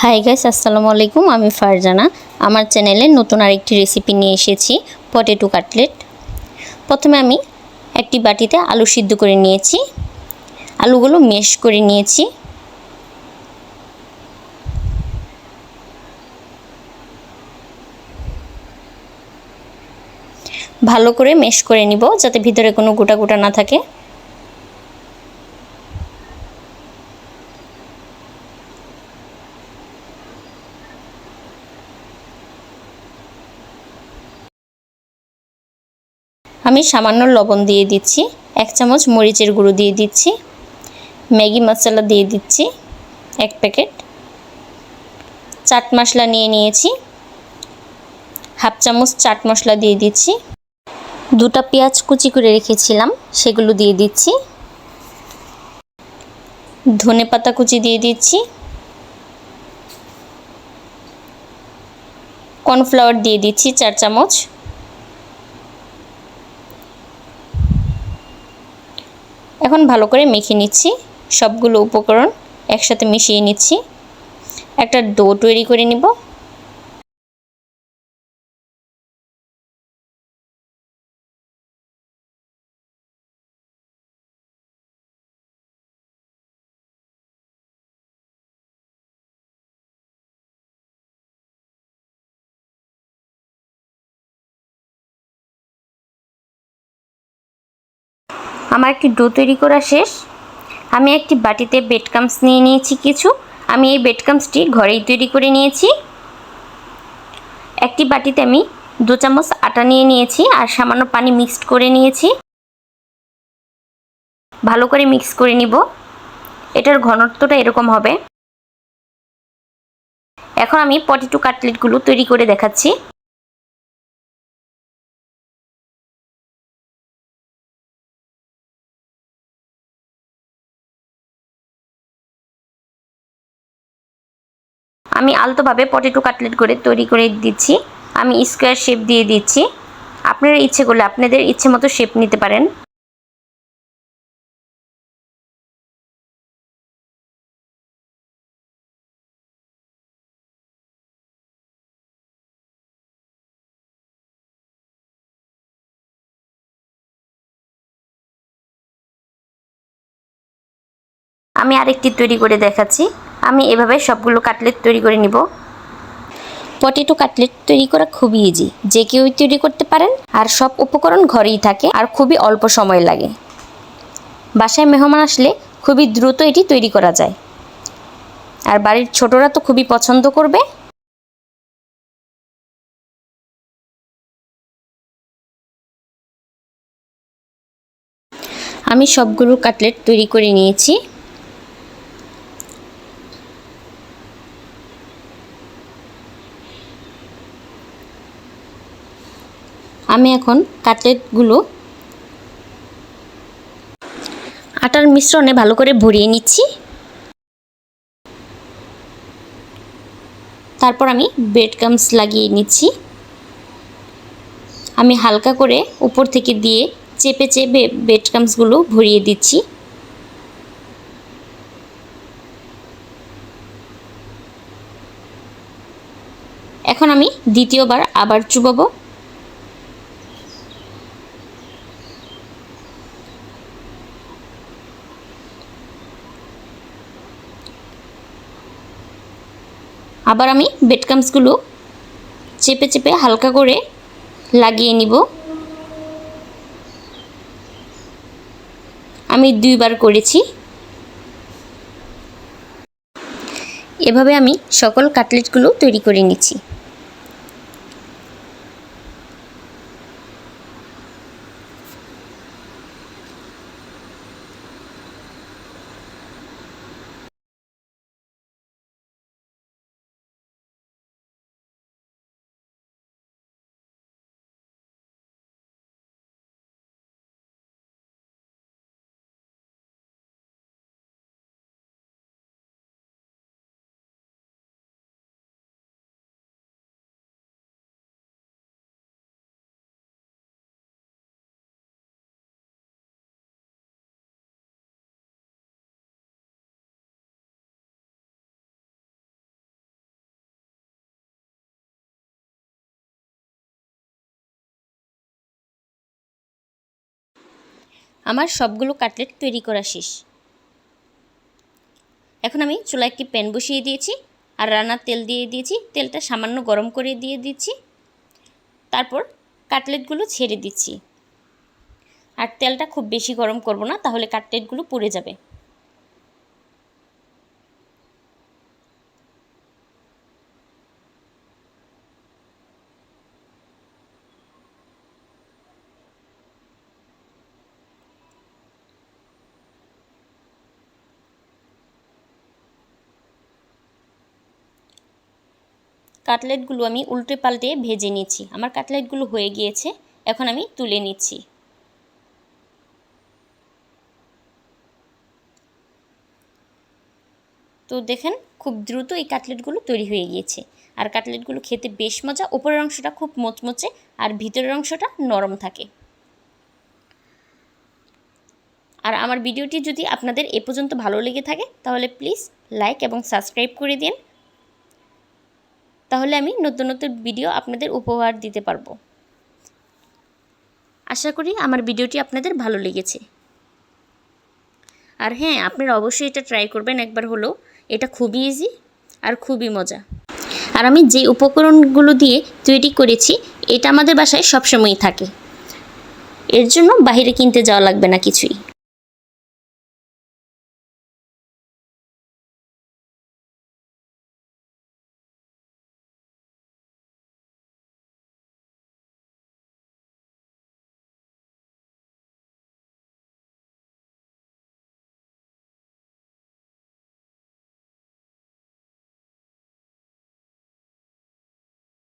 Hi guys আসসালামু আলাইকুম, আমি ফারজানা। আমার চ্যানেলে নতুন আরেকটি রেসিপি নিয়ে এসেছি পটেটো কাটলেট প্রথমে আমি একটি বাটিতে আলু সিদ্ধ করে নিয়েছি। আলুগুলো মেশ করে নিয়েছি। ভালো করে মেশ করে নিব, যাতে ভিতরে কোনো গোটা গোটা না থাকে। আমি সামান্য লবণ দিয়ে দিচ্ছি। এক চামচ মরিচের গুঁড়ো দিয়ে দিচ্ছি। ম্যাগি মশলা দিয়ে দিচ্ছি এক প্যাকেট। চাট মশলা নিয়ে নিয়েছি। হাফ চামচ চাট মশলা দিয়ে দিচ্ছি। দুটা পেঁয়াজ কুচি করে রেখেছিলাম, সেগুলো দিয়ে দিচ্ছি। ধনে পাতা কুচি দিয়ে দিচ্ছি। কর্নফ্লাওয়ার দিয়ে দিচ্ছি চার চামচ। এখন ভালো করে মেখে নিচ্ছি সবগুলো উপকরণ একসাথে মিশিয়ে নিচ্ছি। একটা ডো তৈরি করে নিব। আমার একটি ডো তৈরি করা শেষ। আমি একটি বাটিতে বেডকামস নিয়ে নিয়েছি কিছু। আমি এই বেডকামসটি ঘরেই তৈরি করে নিয়েছি। একটি বাটিতে আমি দু চামচ আটা নিয়ে নিয়েছি আর সামান্য পানি মিক্সড করে নিয়েছি। ভালো করে মিক্স করে নিব। এটার ঘনত্বটা এরকম হবে। এখন আমি পটেটো কাটলেটগুলো তৈরি করে দেখাচ্ছি। আমি আলতোভাবে পটেটো কাটলেট করে তৈরি করে দিচ্ছি। আমি স্কোয়ার শেপ দিয়ে দিচ্ছি। আপনারা ইচ্ছে করলে আপনাদের ইচ্ছে মতো শেপ নিতে পারেন। আমি আরেকটি তৈরি করে দেখাচ্ছি। আমি এভাবে সবগুলো কাটলেট তৈরি করে নিব। পটেটো কাটলেট তৈরি করা খুবই ইজি যে কেউই তৈরি করতে পারেন, আর সব উপকরণ ঘরেই থাকে আর খুবই অল্প সময় লাগে। বাসায় মেহমান আসলে খুবই দ্রুত এটি তৈরি করা যায়। আর বাড়ির ছোটরা তো খুবই পছন্দ করবে। আমি সবগুলো কাটলেট তৈরি করে নিয়েছি। আমি এখন কাটলেটগুলো আটার মিশ্রণে ভালো করে ভরিয়ে নিচ্ছি। তারপর আমি ব্রেড কামস লাগিয়ে নিচ্ছি। আমি হালকা করে উপর থেকে দিয়ে চেপে চেপে ব্রেড কামসগুলো ভরিয়ে দিচ্ছি। এখন আমি দ্বিতীয়বার আবার চুবাবো। আবার আমি বেডকামসগুলো চেপে চেপে হালকা করে লাগিয়ে নিব। আমি দুইবার করেছি। এভাবে আমি সকল কাটলেটগুলো তৈরি করে নিচ্ছি। আমার সবগুলো কাটলেট তৈরি করা শেষ। এখন আমি চুলায় একটি প্যান বসিয়ে দিয়েছি আর রান্নার তেল দিয়ে দিয়েছি। তেলটা সামান্য গরম করে দিয়ে দিচ্ছি। তারপর কাটলেটগুলো ছেড়ে দিচ্ছি। আর তেলটা খুব বেশি গরম করব না, তাহলে কাটলেটগুলো পুড়ে যাবে। কাটলেটগুলো আমি উল্টে পাল্টে ভেজে নিচ্ছি। আমার কাটলেটগুলো হয়ে গিয়েছে, এখন আমি তুলে নিচ্ছি। তো দেখেন, খুব দ্রুত এই কাটলেটগুলো তৈরি হয়ে গিয়েছে। আর কাটলেটগুলো খেতে বেশ মজা। উপরের অংশটা খুব মোচমোচে আর ভিতরের অংশটা নরম থাকে। আর আমার ভিডিওটি যদি আপনাদের এ পর্যন্ত ভালো লেগে থাকে, তাহলে প্লিজ লাইক এবং সাবস্ক্রাইব করে দিন। তাহলে আমি নতুন নতুন ভিডিও আপনাদের উপহার দিতে পারব। আশা করি আমার ভিডিওটি আপনাদের ভালো লেগেছে। আর হ্যাঁ আপনারা অবশ্যই এটা ট্রাই করবেন একবার হলেও। এটা খুবই ইজি আর খুবই মজা। আর আমি যে উপকরণগুলো দিয়ে তৈরি করেছি, এটা আমাদের বাসায় সবসময়ই থাকে। এর জন্য বাইরে কিনতে যাওয়া লাগবে না কিছুই।